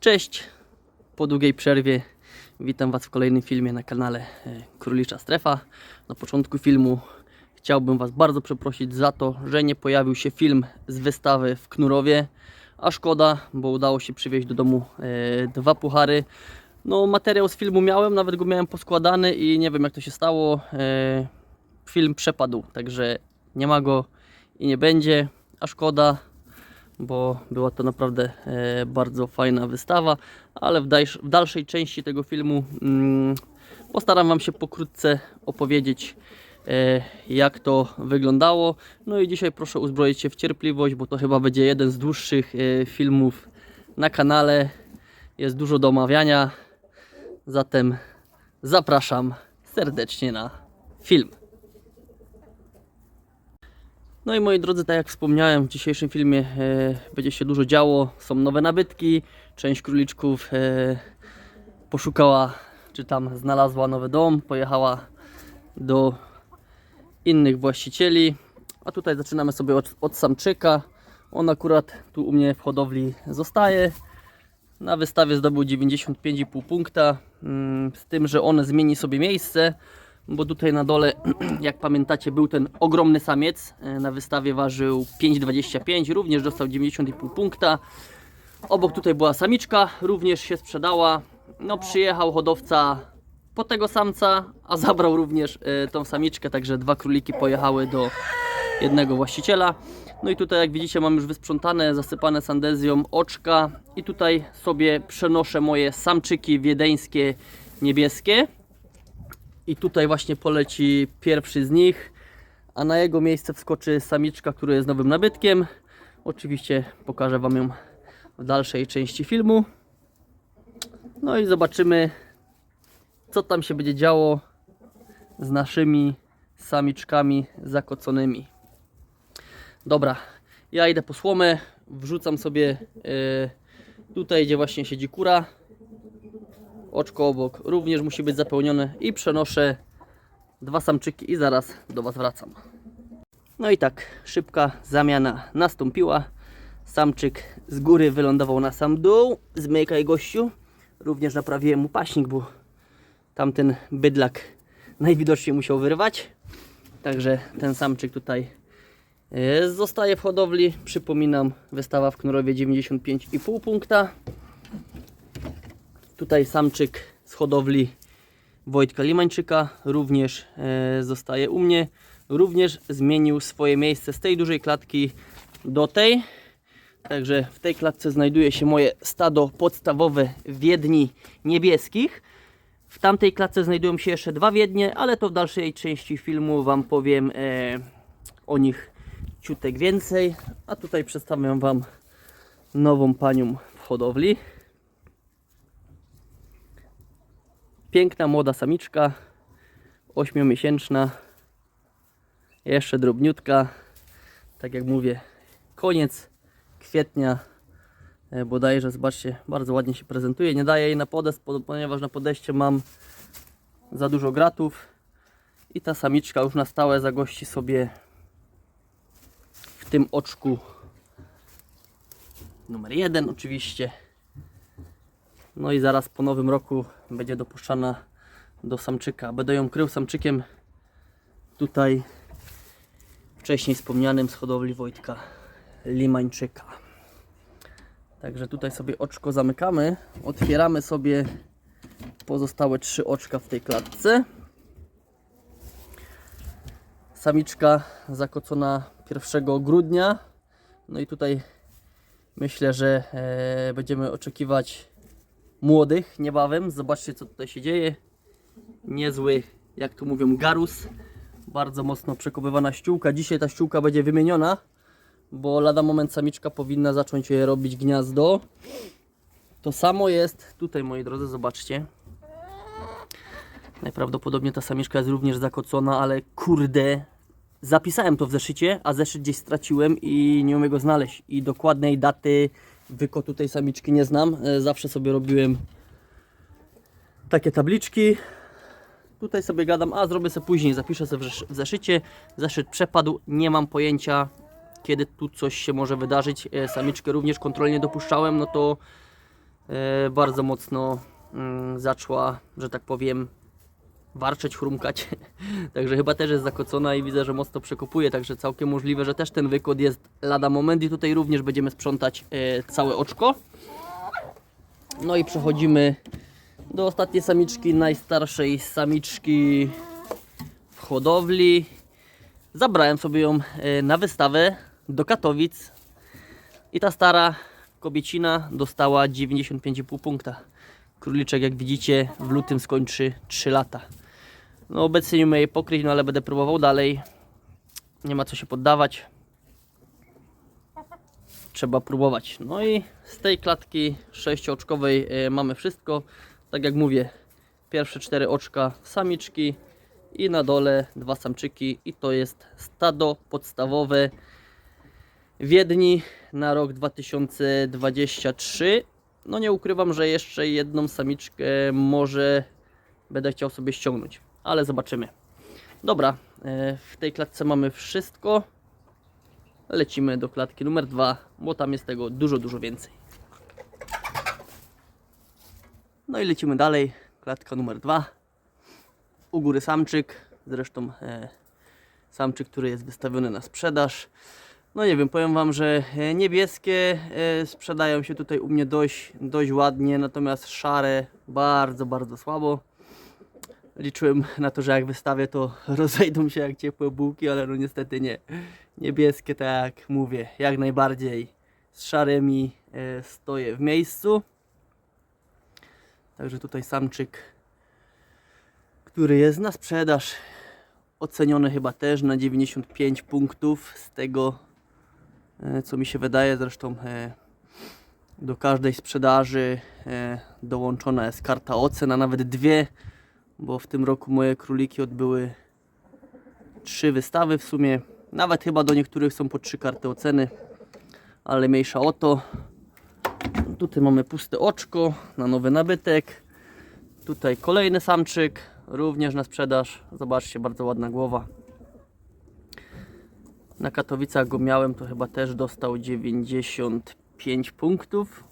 Cześć! Po długiej przerwie witam Was w kolejnym filmie na kanale e, Królicza Strefa. Na początku filmu chciałbym Was bardzo przeprosić za to, że nie pojawił się film z wystawy w Knurowie. A szkoda, bo udało się przywieźć do domu e, dwa puchary. No, materiał z filmu miałem, nawet go miałem poskładany i nie wiem jak to się stało. E, film przepadł, także nie ma go i nie będzie. A szkoda, bo była to naprawdę e, bardzo fajna wystawa, ale w, dalsz, w dalszej części tego filmu mm, postaram Wam się pokrótce opowiedzieć, e, jak to wyglądało. No i dzisiaj proszę uzbroić się w cierpliwość, bo to chyba będzie jeden z dłuższych e, filmów na kanale. Jest dużo do omawiania, zatem zapraszam serdecznie na film. No i moi drodzy, tak jak wspomniałem, w dzisiejszym filmie e, będzie się dużo działo. Są nowe nabytki. Część króliczków e, poszukała, czy tam znalazła nowy dom, pojechała do innych właścicieli. A tutaj zaczynamy sobie od, od samczyka. On akurat tu u mnie w hodowli zostaje. Na wystawie zdobył 95,5 punkta. mm, Z tym, że on zmieni sobie miejsce bo tutaj na dole, jak pamiętacie, był ten ogromny samiec. e, Na wystawie ważył 5,25, również dostał 90,5 punkta. Obok tutaj była samiczka, również się sprzedała. No przyjechał hodowca po tego samca, a zabrał również e, tą samiczkę, także dwa króliki pojechały do jednego właściciela. No i tutaj jak widzicie mam już wysprzątane, zasypane sandezją oczka i tutaj sobie przenoszę moje samczyki wiedeńskie niebieskie. I tutaj właśnie poleci pierwszy z nich, a na jego miejsce wskoczy samiczka, która jest nowym nabytkiem. Oczywiście pokażę Wam ją w dalszej części filmu. No i zobaczymy, co tam się będzie działo z naszymi samiczkami zakoconymi. Dobra, ja idę po słomę, wrzucam sobie yy, tutaj, gdzie właśnie siedzi kura oczko obok również musi być zapełnione i przenoszę dwa samczyki i zaraz do Was wracam. No i tak, szybka zamiana nastąpiła. Samczyk z góry wylądował na sam dół. Zmykaj gościu. Również naprawiłem mu paśnik, bo tamten bydlak najwidoczniej musiał wyrwać. Także ten samczyk tutaj e, zostaje w hodowli. Przypominam, wystawa w Knurowie 95,5 punkta. Tutaj samczyk z hodowli Wojtka Limańczyka również e, zostaje u mnie. Również zmienił swoje miejsce z tej dużej klatki do tej. Także w tej klatce znajduje się moje stado podstawowe wiedni niebieskich. W tamtej klatce znajdują się jeszcze dwa wiednie, ale to w dalszej części filmu Wam powiem e, o nich ciutek więcej. A tutaj przedstawiam Wam nową panią w hodowli. Piękna młoda samiczka, ośmiomiesięczna, jeszcze drobniutka. Tak jak mówię, koniec kwietnia e, bodajże, zobaczcie, bardzo ładnie się prezentuje. Nie daję jej na podest, po- ponieważ na podejście mam za dużo gratów i ta samiczka już na stałe zagości sobie w tym oczku numer jeden oczywiście. No i zaraz po nowym roku będzie dopuszczana do samczyka. Będę ją krył samczykiem tutaj wcześniej wspomnianym z hodowli Wojtka Limańczyka. Także tutaj sobie oczko zamykamy. Otwieramy sobie pozostałe trzy oczka w tej klatce. Samiczka zakocona 1 grudnia. No i tutaj myślę, że e, będziemy oczekiwać młodych niebawem. Zobaczcie co tutaj się dzieje. Niezły, jak tu mówią, garus. Bardzo mocno przekopywana ściółka. Dzisiaj ta ściółka będzie wymieniona, bo lada moment samiczka powinna zacząć robić gniazdo. To samo jest tutaj, moi drodzy, zobaczcie. Najprawdopodobniej ta samiczka jest również zakocona, ale kurde, zapisałem to w zeszycie, a zeszyt gdzieś straciłem i nie umiem go znaleźć. I dokładnej daty wykotu tej samiczki nie znam. E, Zawsze sobie robiłem takie tabliczki. Tutaj sobie gadam, a zrobię sobie później, zapiszę sobie w zesz- w zeszycie. Zeszyt przepadł, nie mam pojęcia kiedy tu coś się może wydarzyć. E, Samiczkę również kontrolnie dopuszczałem, no to e, bardzo mocno mm, zaczęła, że tak powiem, warczeć, chrumkać. Także chyba też jest zakocona i widzę, że mocno przekopuje, także całkiem możliwe, że też ten wykład jest lada moment i tutaj również będziemy sprzątać e, całe oczko. No i przechodzimy do ostatniej samiczki, najstarszej samiczki w hodowli. Zabrałem sobie ją e, na wystawę do Katowic i ta stara kobiecina dostała 95,5 punkta. Króliczek, jak widzicie, w lutym skończy 3 lata. No obecnie nie umiem jej pokryć, no ale będę próbował dalej. Nie ma co się poddawać. Trzeba próbować. No i z tej klatki sześciooczkowej e, mamy wszystko. Tak jak mówię, pierwsze cztery oczka samiczki i na dole dwa samczyki i to jest stado podstawowe Wiedni na rok 2023. No nie ukrywam, że jeszcze jedną samiczkę może będę chciał sobie ściągnąć, ale zobaczymy. Dobra, e, w tej klatce mamy wszystko. Lecimy do klatki numer dwa, bo tam jest tego dużo, dużo więcej. No i lecimy dalej. Klatka numer dwa. U góry samczyk, zresztą e, samczyk, który jest wystawiony na sprzedaż. No nie wiem, powiem Wam, że e, niebieskie e, sprzedają się tutaj u mnie dość, dość ładnie, natomiast szare bardzo, bardzo słabo. Liczyłem na to, że jak wystawię, to rozejdą się jak ciepłe bułki, ale no niestety nie. Niebieskie, tak jak mówię, jak najbardziej z szarymi e, stoję w miejscu. Także tutaj samczyk, który jest na sprzedaż, oceniony chyba też na 95 punktów z tego e, co mi się wydaje zresztą e, do każdej sprzedaży dołączona jest karta ocen, a nawet dwie bo w tym roku moje króliki odbyły trzy wystawy w sumie. Nawet chyba do niektórych są po trzy karty oceny ale mniejsza o to. Tutaj mamy puste oczko na nowy nabytek. Tutaj kolejny samczyk również na sprzedaż. Zobaczcie bardzo ładna głowa. Na Katowicach go miałem, to chyba też dostał 95 punktów.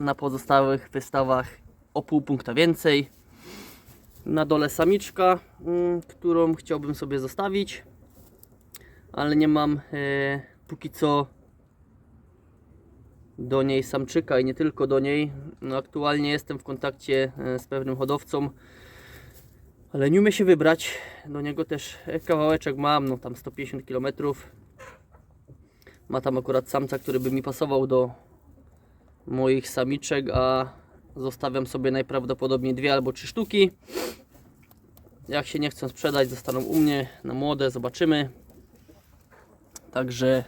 Na pozostałych wystawach o pół punkta więcej. Na dole samiczka, mm, którą chciałbym sobie zostawić, ale nie mam e, póki co do niej samczyka i nie tylko do niej. No, aktualnie jestem w kontakcie e, z pewnym hodowcą, ale nie umiem się wybrać. Do niego też e, kawałeczek mam, no tam 150 km. Ma tam akurat samca, który by mi pasował do moich samiczek, a zostawiam sobie najprawdopodobniej dwie albo trzy sztuki. Jak się nie chcą sprzedać, zostaną u mnie na młode, zobaczymy. Także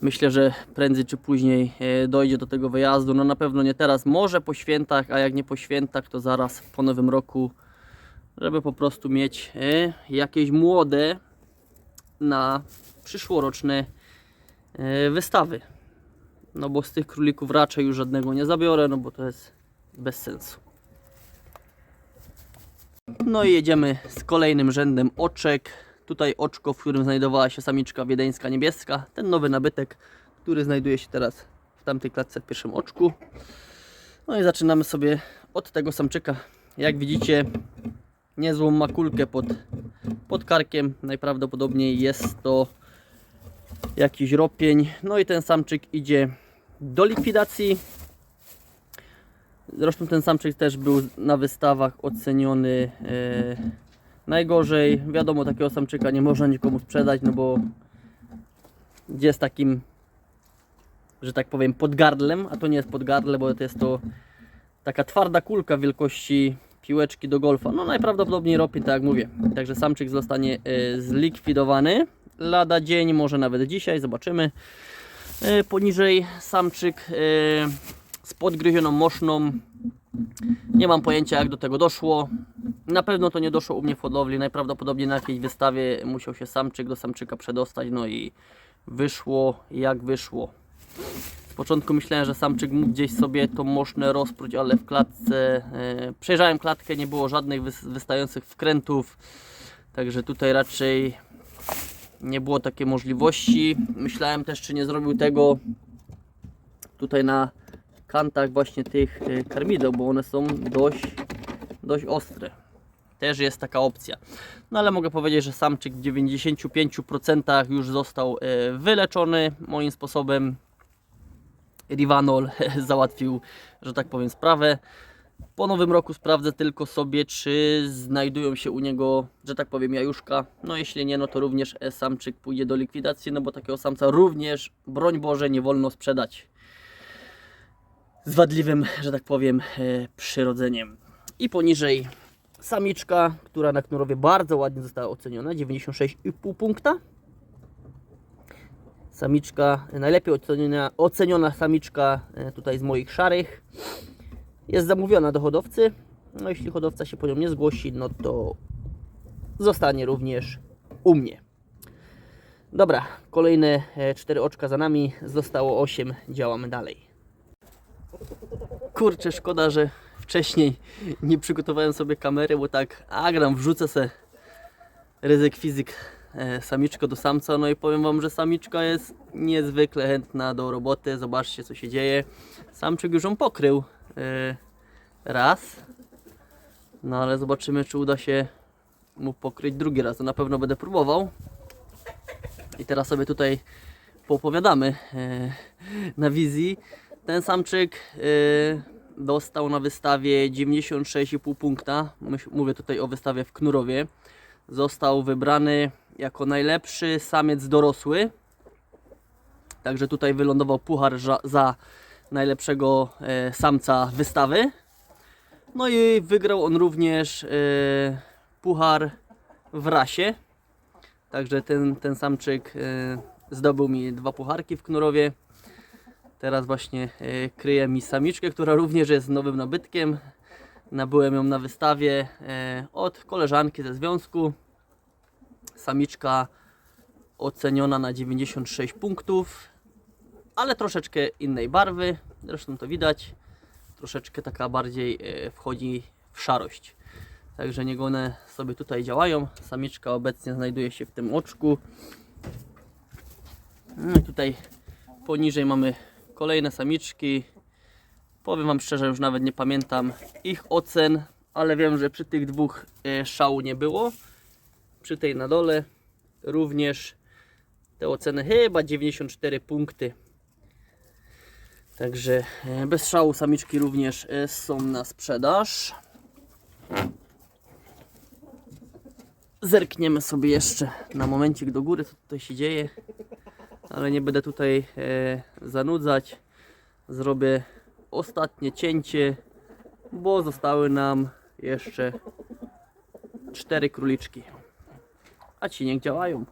myślę, że prędzej czy później e, dojdzie do tego wyjazdu. No na pewno nie teraz, może po świętach, a jak nie po świętach, to zaraz po nowym roku, żeby po prostu mieć e, jakieś młode na przyszłoroczne e, wystawy. No bo z tych królików raczej już żadnego nie zabiorę, no bo to jest bez sensu. No i jedziemy z kolejnym rzędem oczek. Tutaj oczko, w którym znajdowała się samiczka wiedeńska niebieska. Ten nowy nabytek, który znajduje się teraz w tamtej klatce w pierwszym oczku. No i zaczynamy sobie od tego samczyka. Jak widzicie, niezłą makulkę pod, pod karkiem. Najprawdopodobniej jest to jakiś ropień. No i ten samczyk idzie do likwidacji. Zresztą ten samczyk też był na wystawach oceniony e, najgorzej. Wiadomo, takiego samczyka nie można nikomu sprzedać, no bo jest takim, że tak powiem, pod gardlem, a to nie jest pod gardle, bo to jest to taka twarda kulka wielkości piłeczki do golfa. No najprawdopodobniej ropień, tak jak mówię. Także samczyk zostanie e, zlikwidowany. Lada dzień, może nawet dzisiaj, zobaczymy. E, Poniżej samczyk e, z podgryzioną moszną. Nie mam pojęcia jak do tego doszło. Na pewno to nie doszło u mnie w hodowli. Najprawdopodobniej na jakiejś wystawie musiał się samczyk do samczyka przedostać. No i wyszło jak wyszło. Z początku myślałem, że samczyk mógł gdzieś sobie tą moszne rozpróć, ale w klatce e, przejrzałem klatkę, nie było żadnych wys- wystających wkrętów. Także tutaj raczej nie było takiej możliwości. Myślałem też, czy nie zrobił tego tutaj na kantach właśnie tych e, karmideł, bo one są dość, dość ostre. Też jest taka opcja. No ale mogę powiedzieć, że samczyk w 95% już został e, wyleczony moim sposobem. Rivanol załatwił, że tak powiem, sprawę. Po nowym roku sprawdzę tylko sobie, czy znajdują się u niego, że tak powiem, jajuszka. No jeśli nie, no to również samczyk pójdzie do likwidacji, no bo takiego samca również, broń Boże, nie wolno sprzedać. Z wadliwym, że tak powiem, e, przyrodzeniem. I poniżej samiczka, która na Knurowie bardzo ładnie została oceniona, 96,5 punkta. Samiczka, najlepiej oceniona, oceniona samiczka e, tutaj z moich szarych. Jest zamówiona do hodowcy. No jeśli hodowca się po nią nie zgłosi, no to zostanie również u mnie. Dobra, kolejne e, cztery oczka za nami. Zostało 8, działamy dalej. Kurczę, szkoda, że wcześniej nie przygotowałem sobie kamery, bo tak, a gram, wrzucę se ryzyk fizyk e, samiczkę do samca, no i powiem Wam, że samiczka jest niezwykle chętna do roboty, zobaczcie co się dzieje. Samczyk już ją pokrył raz, no ale zobaczymy czy uda się mu pokryć drugi raz, to na pewno będę próbował. I teraz sobie tutaj poopowiadamy e, na wizji. Ten samczyk e, dostał na wystawie 96,5 punkta. Mówię tutaj o wystawie w Knurowie. Został wybrany jako najlepszy samiec dorosły. Także tutaj wylądował puchar za najlepszego e, samca wystawy. No i wygrał on również e, puchar w rasie. Także ten, ten samczyk e, zdobył mi dwa pucharki w Knurowie. Teraz właśnie kryje mi samiczkę, która również jest nowym nabytkiem. Nabyłem ją na wystawie od koleżanki ze związku. Samiczka oceniona na 96 punktów, ale troszeczkę innej barwy. Zresztą to widać. Troszeczkę taka bardziej e, wchodzi w szarość. Także niech one sobie tutaj działają. Samiczka obecnie znajduje się w tym oczku. No i tutaj poniżej mamy kolejne samiczki. Powiem Wam szczerze, już nawet nie pamiętam ich ocen, ale wiem, że przy tych dwóch e, szału nie było. Przy tej na dole również te oceny chyba 94 punkty. Także e, bez szału samiczki również e, są na sprzedaż. Zerkniemy sobie jeszcze na momencik do góry, co tutaj się dzieje. Ale nie będę tutaj e, zanudzać. Zrobię ostatnie cięcie, bo zostały nam jeszcze cztery króliczki. A ci niech działają.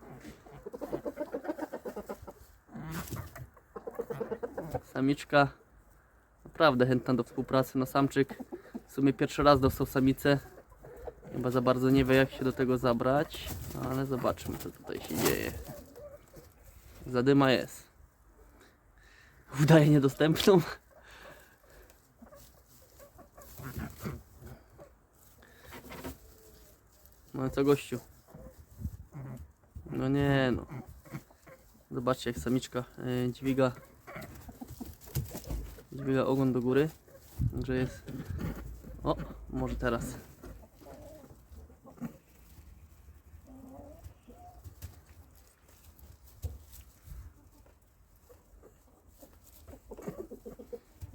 Samiczka naprawdę chętna do współpracy. No samczyk w sumie pierwszy raz dostał samicę. Chyba za bardzo nie wie jak się do tego zabrać, ale zobaczmy co tutaj się dzieje. Zadyma jest. Udaje niedostępną. No co gościu? No nie no. Zobaczcie jak samiczka e, dźwiga dźwiga ogon do góry. Także jest. O, może teraz.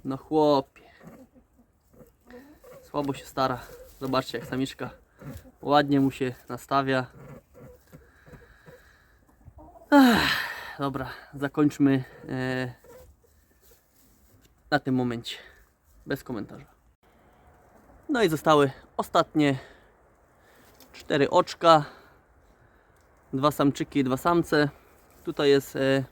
No chłopie. Słabo się stara. Zobaczcie jak samiczka ładnie mu się nastawia. Ech, dobra, zakończmy e, na tym momencie. Bez komentarza. No i zostały ostatnie cztery oczka. Dwa samczyki dwa samce. Tutaj jest e,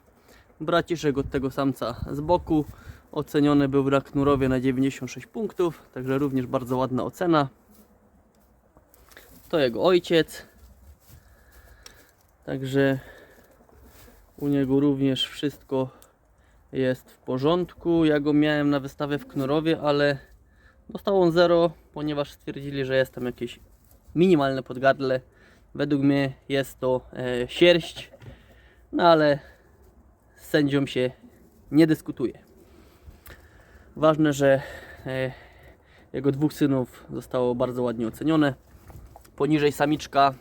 braciszek od tego samca z boku. Oceniony był na Knurowie na 96 punktów, także również bardzo ładna ocena. To jego ojciec. Także u niego również wszystko jest w porządku. Ja go miałem na wystawę w Knurowie, ale dostał on 0, ponieważ stwierdzili, że jest tam jakieś minimalne podgardle. Według mnie jest to e, sierść, no ale z sędzią się nie dyskutuje. Ważne, że e, jego dwóch synów zostało bardzo ładnie ocenione. Poniżej samiczka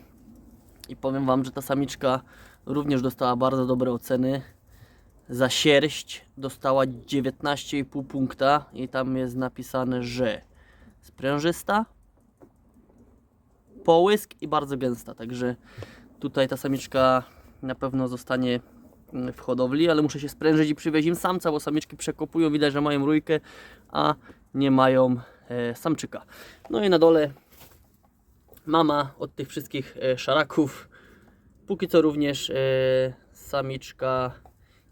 i powiem Wam, że ta samiczka również dostała bardzo dobre oceny. Za sierść dostała 19,5 punkta i tam jest napisane, że sprężysta, połysk i bardzo gęsta. Także tutaj ta samiczka na pewno zostanie mm, w hodowli, ale muszę się sprężyć i przywieźć im samca, bo samiczki przekopują, widać, że mają rójkę, a nie mają e, samczyka. No i na dole mama od tych wszystkich e, szaraków. Póki co również e, samiczka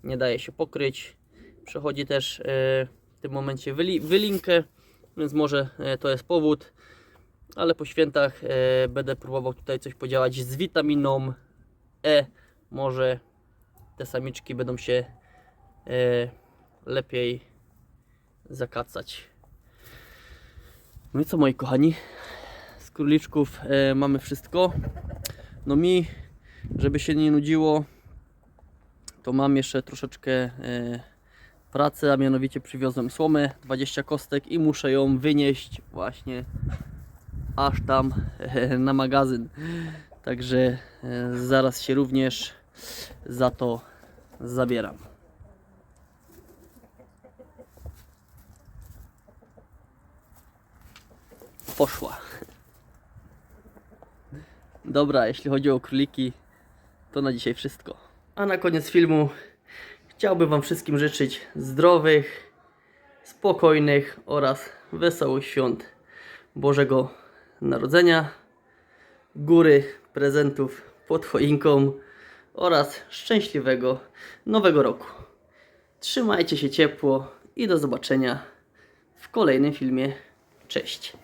nie daje się pokryć. Przechodzi też e, w tym momencie wyli, wylinkę, więc może e, to jest powód. Ale po świętach e, będę próbował tutaj coś podziałać z witaminą E. Może te samiczki będą się lepiej zakacać. No i co moi kochani? Z króliczków mamy wszystko. No mi, żeby się nie nudziło, to mam jeszcze troszeczkę e, pracy, a mianowicie przywiozłem słomę, 20 kostek i muszę ją wynieść właśnie aż tam e, na magazyn. Także e, zaraz się również za to zabieram. Poszła. Dobra, jeśli chodzi o króliki, to na dzisiaj wszystko. A na koniec filmu chciałbym Wam wszystkim życzyć zdrowych, spokojnych oraz wesołych świąt Bożego Narodzenia, góry prezentów pod choinką oraz szczęśliwego Nowego Roku. Trzymajcie się ciepło i do zobaczenia w kolejnym filmie. Cześć!